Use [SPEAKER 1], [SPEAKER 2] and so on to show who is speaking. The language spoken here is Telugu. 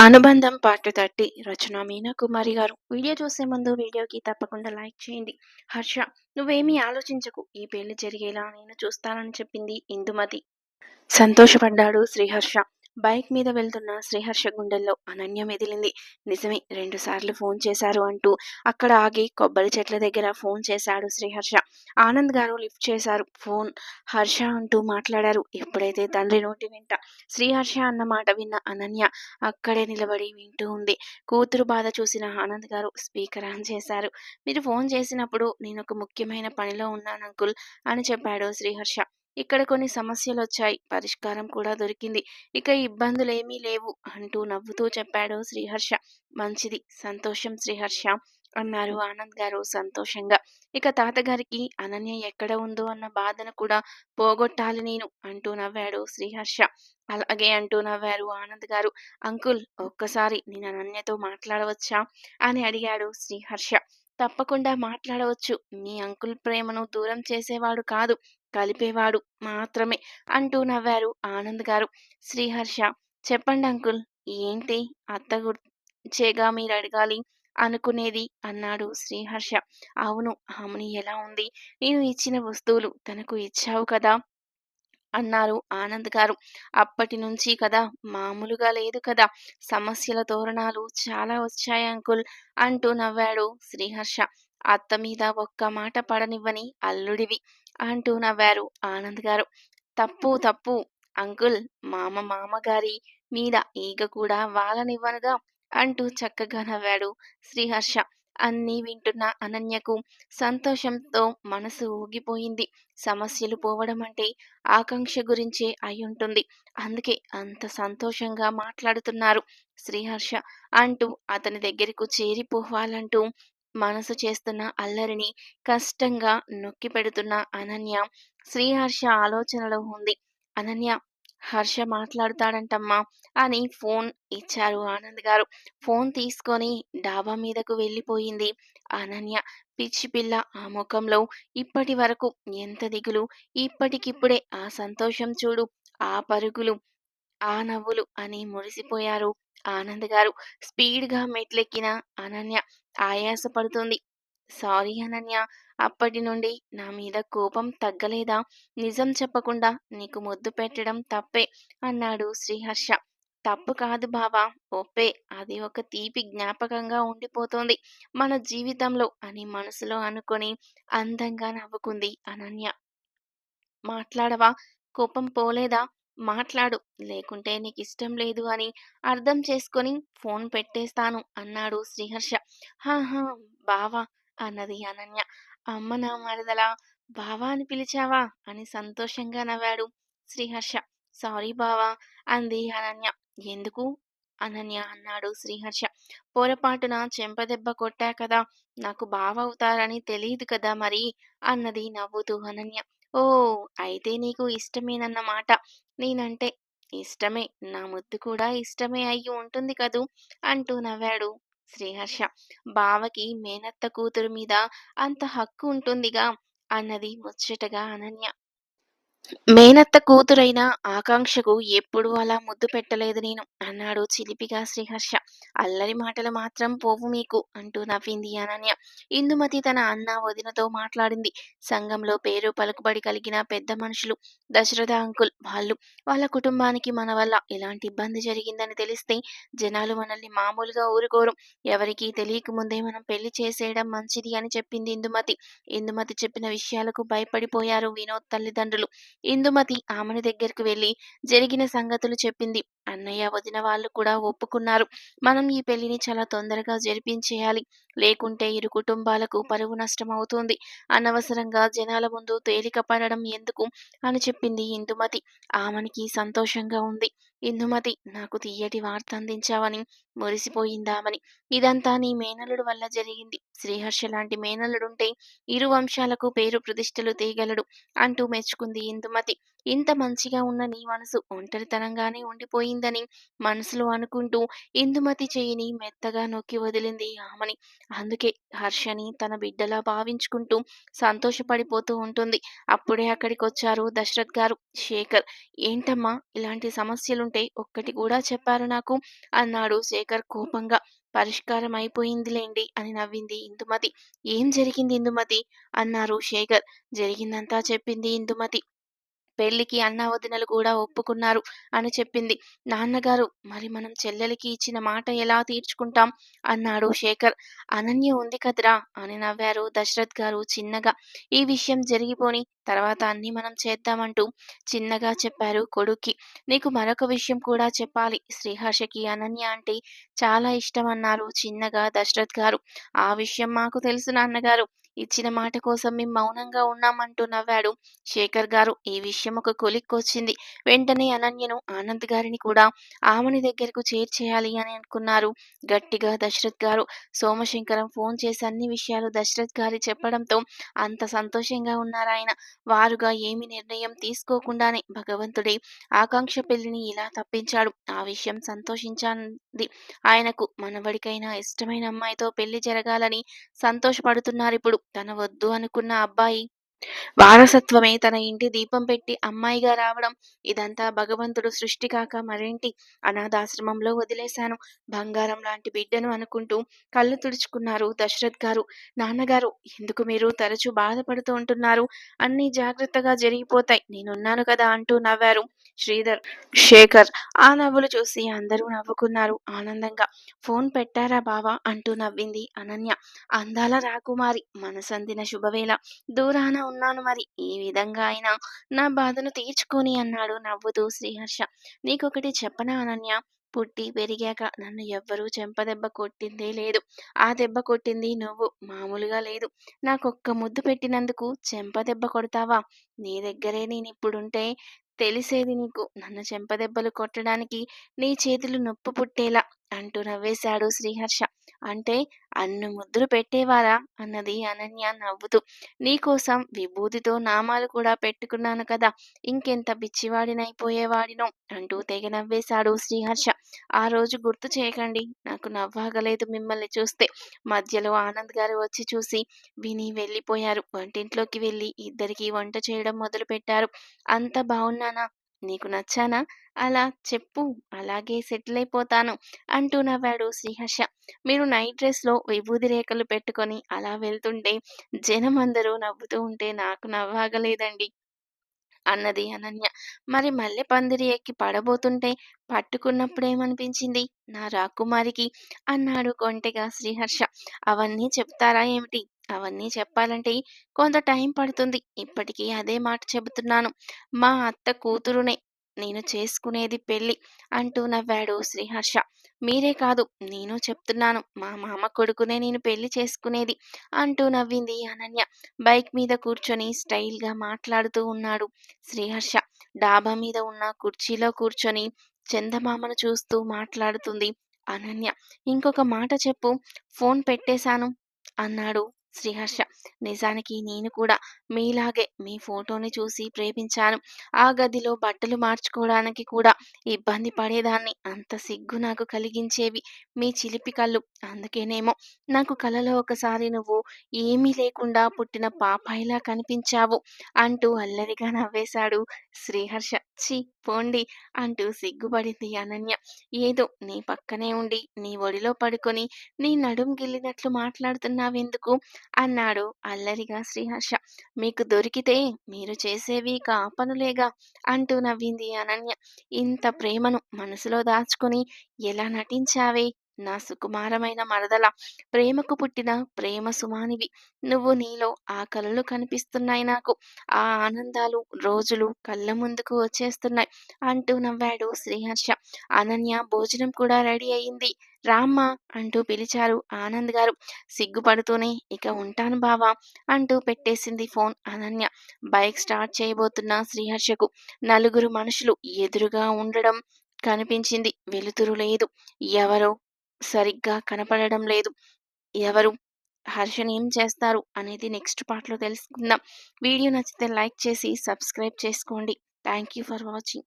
[SPEAKER 1] అనుబంధం part thirty Rachana Meena Kumari garu. Video చూసే ముందు వీడియోకి తప్పకుండా లైక్ చేయండి. హర్ష నువ్వేమీ ఆలోచించకు. ఈ పెళ్ళి జరిగేలా నేను చూస్తానని చెప్పింది ఇందుమతి. సంతోషపడ్డాడు శ్రీహర్ష. బైక్ మీద వెళ్తున్న శ్రీహర్ష గుండెల్లో అనన్య మెదిలింది నిజమే రెండు సార్లు ఫోన్ చేశారు అంటూ అక్కడ ఆగి కొబ్బరి చెట్ల దగ్గర ఫోన్ చేశాడు శ్రీహర్ష. ఆనంద్ గారు లిఫ్ట్ చేశారు. ఫోన్ హర్ష అంటూ మాట్లాడారు ఎప్పుడైతే తండ్రి నోటి వెంట. శ్రీహర్ష అన్న మాట విన్న అనన్య అక్కడే నిలబడి వింటూ ఉంది. కూతురు బాధ చూసిన ఆనంద్ గారు స్పీకర్ ఆన్ చేశారు. మీరు ఫోన్ చేసినప్పుడు నేను ఒక ముఖ్యమైన పనిలో ఉన్నాను అంకుల్ అని చెప్పాడు శ్రీహర్ష. ఇక్కడ కొన్ని సమస్యలు వచ్చాయి పరిష్కారం కూడా దొరికింది. ఇక ఇబ్బందులు ఏమీ లేవు అంటూ నవ్వుతూ చెప్పాడు శ్రీహర్ష. మంచిది. సంతోషం శ్రీహర్ష అన్నారు ఆనంద్ గారు సంతోషంగా. ఇక తాతగారికి అనన్య ఎక్కడ ఉందో అన్న బాధను కూడా పోగొట్టాలి నేను అంటూ నవ్వాడు శ్రీహర్ష. అలాగే అంటూ నవ్వారు ఆనంద్ గారు. అంకుల్ ఒక్కసారి నేను అనన్యతో మాట్లాడవచ్చా? అని అడిగాడు శ్రీహర్ష. తప్పకుండా మాట్లాడవచ్చు. మీ అంకుల్ ప్రేమను దూరం చేసేవాడు కాదు కలిపేవాడు మాత్రమే అంటూ నవ్వారు ఆనంద్ గారు. శ్రీహర్ష చెప్పండి అంకుల్ ఏంటి అత్త గుర్చేగా మీరు అడగాలి అనుకునేది? అన్నాడు శ్రీహర్ష. అవును ఆమెని ఎలా ఉంది? నేను ఇచ్చిన వస్తువులు తనకు ఇచ్చావు కదా అన్నారు ఆనంద్ గారు. అప్పటి నుంచి కదా మామూలుగా లేదు కదా సమస్యల తోరణాలు చాలా వచ్చాయి అంకుల్ అంటూ నవ్వాడు శ్రీహర్ష. అత్త మీద ఒక్క మాట పడనివ్వని అల్లుడివి అంటూ నవ్వారు ఆనంద్ గారు. తప్పు తప్పు అంకుల్ మామ మామగారి మీద ఈగ కూడా వాలనివ్వనుగా అంటూ చక్కగా నవ్వాడు శ్రీహర్ష. అన్నీ వింటున్న అనన్యకు సంతోషంతో మనసు ఊగిపోయింది. సమస్యలు పోవడం అంటే ఆకాంక్ష గురించే అయి ఉంటుంది అందుకే అంత సంతోషంగా మాట్లాడుతున్నారు శ్రీహర్ష అంటూ అతని దగ్గరకు చేరిపోవాలంటూ మనసు చేస్తున్న అల్లరిని కష్టంగా నొక్కి పెడుతున్న అనన్య శ్రీహర్ష ఆలోచనలో ఉంది. అనన్య హర్ష మాట్లాడుతాడంటమ్మా అని ఫోన్ ఇచ్చారు ఆనంద్ గారు. ఫోన్ తీసుకొని డాబా మీదకు వెళ్ళిపోయింది. అనన్య పిచ్చి పిల్ల ఆ ముఖంలో ఇప్పటి వరకు ఎంత దిగులు ఇప్పటికిప్పుడే ఆ సంతోషం చూడు ఆ పరుగులు ఆ నవ్వులు అని మురిసిపోయారు ఆనంద్ గారు. స్పీడ్గా మెట్లెక్కిన అనన్య ఆయాస పడుతుంది సారీ అనన్య అప్పటి నుండి నా మీద కోపం తగ్గలేదా? నిజం చెప్పకుండా నీకు ముద్దు పెట్టడం తప్పే అన్నాడు శ్రీహర్ష. తప్పు కాదు బావా ఒప్పే. అది ఒక తీపి జ్ఞాపకంగా ఉండిపోతోంది మన జీవితంలో అని మనసులో అనుకొని అందంగా నవ్వుకుంది అనన్య. మాట్లాడవా? కోపం పోలేదా? మాట్లాడు. లేకుంటే నీకు ఇష్టం లేదు అని అర్థం చేసుకొని ఫోన్ పెట్టేస్తాను అన్నాడు శ్రీహర్ష. హాహా బావా. అన్నది అనన్య. అమ్మ నా మరదలా బావా అని పిలిచావా? అని సంతోషంగా నవ్వాడు శ్రీహర్ష. సారీ బావా అంది అనన్య. ఎందుకు? అనన్య అన్నాడు శ్రీహర్ష. పొరపాటున చెంపదెబ్బ కొట్టా కదా నాకు బావ అవుతారని తెలియదు కదా మరి అన్నది నవ్వుతూ అనన్య. ఓ అయితే నీకు ఇష్టమేనన్నమాట నేనంటే ఇష్టమే నా ముద్దు కూడా ఇష్టమే అయ్యి ఉంటుంది కదూ అంటూ నవ్వాడు శ్రీహర్ష. బావకి మేనత్త కూతురు మీద అంత హక్కు ఉంటుందిగా? అన్నది ముచ్చటగా అనన్య. మేనత్త కూతురైన ఆకాంక్షకు ఎప్పుడూ అలా ముద్దు పెట్టలేదు నేను అన్నాడు చిలిపిగా శ్రీహర్ష. అల్లరి మాటలు మాత్రం పోవు మీకు అంటూ నవ్వింది అనన్య. ఇందుమతి తన అన్న వదినతో మాట్లాడింది. సంఘంలో పేరు పలుకుబడి కలిగిన పెద్ద మనుషులు దశరథ అంకుల్ వాళ్ళు వాళ్ళ కుటుంబానికి మన వల్ల ఎలాంటి ఇబ్బంది జరిగిందని తెలిస్తే జనాలు మనల్ని మామూలుగా ఊరుకోరు. ఎవరికీ తెలియకముందే మనం పెళ్ళి చేసేయడం మంచిది అని చెప్పింది ఇందుమతి. ఇందుమతి చెప్పిన విషయాలకు భయపడిపోయారు వినోద్ తల్లిదండ్రులు. ఇందుమతి ఆమెని దగ్గరికి వెళ్ళి జరిగిన సంగతులు చెప్పింది. అన్నయ్య వదిన వాళ్ళు కూడా ఒప్పుకున్నారు. మనం ఈ పెళ్ళిని చాలా తొందరగా జరిపించేయాలి. లేకుంటే ఇరు కుటుంబాలకు పరువు నష్టం అవుతుంది. అనవసరంగా జనాల ముందు తేలిక పడడం ఎందుకు అని చెప్పింది ఇందుమతి. ఆమెనికి సంతోషంగా ఉంది. ఇందుమతి నాకు తీయటి వార్త అందించావని. మురిసిపోయిందామని. ఇదంతా నీ మేనలుడు వల్ల జరిగింది. శ్రీహర్ష లాంటి మేనలుడుంటే ఇరు వంశాలకు పేరు ప్రతిష్టలు తీయగలడు అంటూ మెచ్చుకుంది ఇందుమతి. ఇంత మంచిగా ఉన్న నీ మనసు ఒంటరితనంగానే ఉండిపోయిందని మనసులో అనుకుంటూ ఇందుమతి చేయని మెత్తగా నొక్కి వదిలింది ఆమెని. అందుకే హర్షని తన బిడ్డలా భావించుకుంటూ సంతోషపడిపోతూ ఉంటుంది. అప్పుడే అక్కడికి వచ్చారు దశరథ్ గారు. శేఖర్ ఏంటమ్మా ఇలాంటి సమస్యలుంటే ఒక్కటి కూడా చెప్పారు నాకు అన్నాడు శేఖర్ కోపంగా. పరిష్కారం అయిపోయిందిలేండి అని నవ్వింది ఇందుమతి. ఏం జరిగింది ఇందుమతి? అన్నారు శేఖర్. జరిగిందంతా చెప్పింది ఇందుమతి. పెళ్ళికి అన్న వదినలు కూడా ఒప్పుకున్నారు అని చెప్పింది. నాన్నగారు మరి మనం చెల్లెలికి ఇచ్చిన మాట ఎలా తీర్చుకుంటాం? అన్నాడు శేఖర్. అనన్య ఉంది కదరా అని నవ్వారు దశరథ్ గారు చిన్నగా. ఈ విషయం జరిగిపోని తర్వాత అన్ని మనం చేద్దామంటూ చిన్నగా చెప్పారు కొడుక్కి. నీకు మరొక విషయం కూడా చెప్పాలి. శ్రీహర్షకి అనన్య అంటే చాలా ఇష్టం అన్నారు చిన్నగా దశరథ్ గారు. ఆ విషయం మాకు తెలుసు నాన్నగారు. ఇచ్చిన మాట కోసం మేము మౌనంగా ఉన్నామంటూ నవ్వాడు. శేఖర్ గారు ఈ విషయం ఒక కొలిక్కొచ్చింది. వెంటనే అనన్యను ఆనంద్ గారిని కూడా ఆమెని దగ్గరకు చేర్చేయాలి అని అనుకున్నారు. గట్టిగా దశరథ్ గారు సోమశంకరం ఫోన్ చేసి అన్ని విషయాలు దశరథ్ గారి చెప్పడంతో అంత సంతోషంగా ఉన్నారు ఆయన. వారుగా ఏమి నిర్ణయం తీసుకోకుండానే భగవంతుడే ఆకాంక్ష పెళ్ళిని ఇలా తప్పించాడు. ఆ విషయం సంతోషించింది ఆయనకు మనవడికైనా ఇష్టమైన అమ్మాయితో పెళ్ళి జరగాలని సంతోషపడుతున్నారు ఇప్పుడు. తన వద్దు అనుకున్న అబ్బాయి వారసత్వమే తన ఇంటి దీపం పెట్టి అమ్మాయిగా రావడం. ఇదంతా భగవంతుడు సృష్టి కాక మరేంటి? అనాథాశ్రమంలో వదిలేశాను. బంగారం లాంటి బిడ్డను అనుకుంటూ కళ్ళు తుడుచుకున్నారు దశరథ్ గారు. నాన్నగారు ఎందుకు మీరు తరచూ బాధపడుతూ ఉంటున్నారు? అన్ని జాగ్రత్తగా జరిగిపోతాయి. నేనున్నాను కదా అంటూ నవ్వారు శ్రీధర్. శేఖర్ ఆ నవ్వులు చూసి అందరూ నవ్వుకున్నారు ఆనందంగా. ఫోన్ పెట్టారా బావా? అంటూ నవ్వింది అనన్య. అందాల రాకుమారి మనసందిన శుభవేళ. దూరాన ఉన్నాను. మరి ఈ విధంగా అయినా నా బాధను తీర్చుకొని అన్నాడు నవ్వుతూ శ్రీహర్ష. నీకొకటి చెప్పనా అనన్య? పుట్టి పెరిగాక నన్ను ఎవ్వరూ చెంపదెబ్బ కొట్టిందే లేదు. ఆ దెబ్బ కొట్టింది నువ్వు. మామూలుగా లేదు. నాకొక్క ముద్దు పెట్టినందుకు చెంపదెబ్బ కొడతావా? నీ దగ్గరే నేనిప్పుడుంటే తెలిసేది నీకు. నన్ను చెంపదెబ్బలు కొట్టడానికి నీ చేతులు నొప్పు పుట్టేలా అంటూ నవ్వేశాడు శ్రీహర్ష. అంటే అన్ను ముద్దులు పెట్టేవారా? అన్నది అనన్య నవ్వుతూ. నీకోసం విభూతితో నామాలు కూడా పెట్టుకున్నాను కదా ఇంకెంత పిచ్చివాడినైపోయేవాడినో అంటూ తెగ నవ్వేశాడు శ్రీహర్ష. ఆ రోజు గుర్తు చేయకండి నాకు నవ్వాగలేదు మిమ్మల్ని చూస్తే. మధ్యలో ఆనంద్ గారు వచ్చి చూసి విని వెళ్ళిపోయారు. వంటింట్లోకి వెళ్ళి ఇద్దరికి వంట చేయడం మొదలు పెట్టారు అంత బాగున్నానా నీకు నచ్చానా? అలా చెప్పు అలాగే సెటిల్ అయిపోతాను అంటూ నవ్వాడు శ్రీహర్ష. మీరు నైట్ డ్రెస్లో విభూది రేఖలు పెట్టుకొని అలా వెళ్తుంటే జనం అందరూ నవ్వుతూ ఉంటే నాకు నవ్వాగలేదండి అన్నది అనన్య. మరి మల్లె పందిరి ఎక్కి పడబోతుంటే పట్టుకున్నప్పుడేమనిపించింది? నా రాకుమారికి అన్నాడు కొంటెగా శ్రీహర్ష. అవన్నీ చెప్తారా ఏమిటి? అవన్నీ చెప్పాలంటే కొంత టైం పడుతుంది. ఇప్పటికీ అదే మాట చెబుతున్నాను. మా అత్త కూతురునే. నేను చేసుకునేది పెళ్ళి అంటూ నవ్వాడు శ్రీహర్ష. మీరే కాదు నేను చెప్తున్నాను. మా మామ కొడుకునే నేను పెళ్ళి చేసుకునేది అంటూ నవ్వింది అనన్య. బైక్ మీద కూర్చొని స్టైల్గా మాట్లాడుతూ ఉన్నాడు శ్రీహర్ష. డాబా మీద ఉన్న కుర్చీలో కూర్చొని చందమామను చూస్తూ మాట్లాడుతుంది అనన్య. ఇంకొక మాట చెప్పు ఫోన్ పెట్టేశాను అన్నాడు శ్రీహర్ష. నిజానికి నేను కూడా మీలాగే మీ ఫోటోని చూసి ప్రేమించాను. ఆ గదిలో బట్టలు మార్చుకోవడానికి కూడా ఇబ్బంది పడేదాన్ని. అంత సిగ్గు నాకు కలిగించేవి మీ చిలిపి కళ్ళు. అందుకేనేమో నాకు కలలో ఒకసారి నువ్వు ఏమీ లేకుండా పుట్టిన పాపాయిలా కనిపించావు అంటూ అల్లరిగా నవ్వేశాడు శ్రీహర్ష. చి పోండి అంటూ సిగ్గుపడింది అనన్య. ఏదో నీ పక్కనే ఉండి నీ ఒడిలో పడుకొని నీ నడుం గిల్లినట్లు మాట్లాడుతున్నావెందుకు? అన్నాడు అల్లరిగా శ్రీహర్ష. మీకు దొరికితే మీరు చేసేవి కాపనులేగా అంటూ నవ్వింది అనన్య. ఇంత ప్రేమను మనసులో దాచుకొని ఎలా నటించావే? నా సుకుమారమైన మరదల ప్రేమకు పుట్టిన ప్రేమ సుమానివి. నువ్వు నీలో ఆ కలలు కనిపిస్తున్నాయి నాకు. ఆ ఆనందాలు రోజులు కళ్ళ ముందుకు వచ్చేస్తున్నాయి అంటూ నవ్వాడు శ్రీహర్ష. అనన్య భోజనం కూడా రెడీ అయింది. రామ్మా అంటూ పిలిచారు ఆనంద్ గారు. సిగ్గుపడుతూనే ఇక ఉంటాను బావా అంటూ పెట్టేసింది ఫోన్ అనన్య. బైక్ స్టార్ట్ చేయబోతున్న శ్రీహర్షకు నలుగురు మనుషులు ఎదురుగా ఉండడం కనిపించింది. వెలుతురు లేదు. ఎవరో సరిగ్గా కనపడడం లేదు. ఎవరు? హర్షని ఏం చేస్తారు? అనేది నెక్స్ట్ పార్ట్లో తెలుసుకుందాం. వీడియో నచ్చితే లైక్ చేసి సబ్స్క్రైబ్ చేసుకోండి. Thank you for watching.